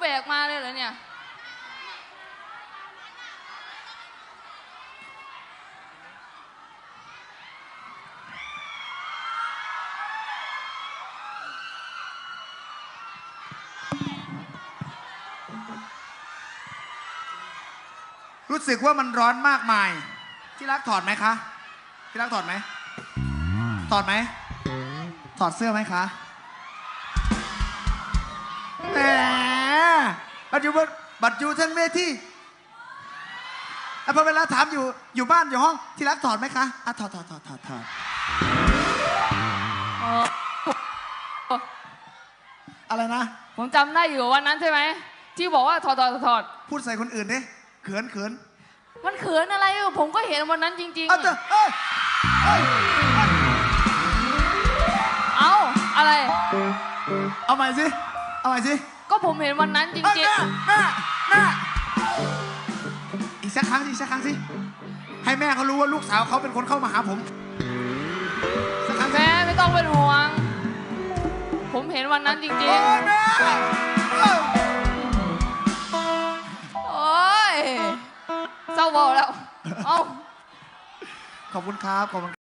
แบกมาเลยเหรอเนี่ยรู้สึกว่ามันร้อนมากมาย ที่รักถอดไหมคะ ที่รักถอดไหม ถอดไหม ถอดเสื้อไหมคะ บัตรอยู่บนบัตรอยู่ทั้งเวทีแล้วพอเวลาถามอยู่อยู่บ้านอยู่ห้องที่รักถอดไหมคะอะถอดถอดถอดถอดถอดเอออะไรนะ ผมจำได้อยู่วันนั้นใช่ไหม ที่บอกว่าถอดถอดถอดถอดพูดใส่คนอื่นดิเขินเขินมันเขินอะไรอะผมก็เห็นวันนั้นจริงเอาเถอะเอ้ยเอ้ยๆเอาอะไร เอาใหม่สิเอาใหม่สิ ก็ผมเห็นวันนั้นจเอ้ยริงแม่แม่แม่อีกสักครั้งสิอีกสักครั้งสิ ให้แม่เขารู้ว่าลูกสาวเขาเป็นคนเข้ามาหาผม สักครั้งๆ สิแม่ไม่ต้องเป็นห่วง ผมเห็นวันนั้นจริงโอ้ยแม่เอ้ยๆโอ้ยเศร้าเบาแล้ว เอ้า ขอบคุณครับขอบคุณ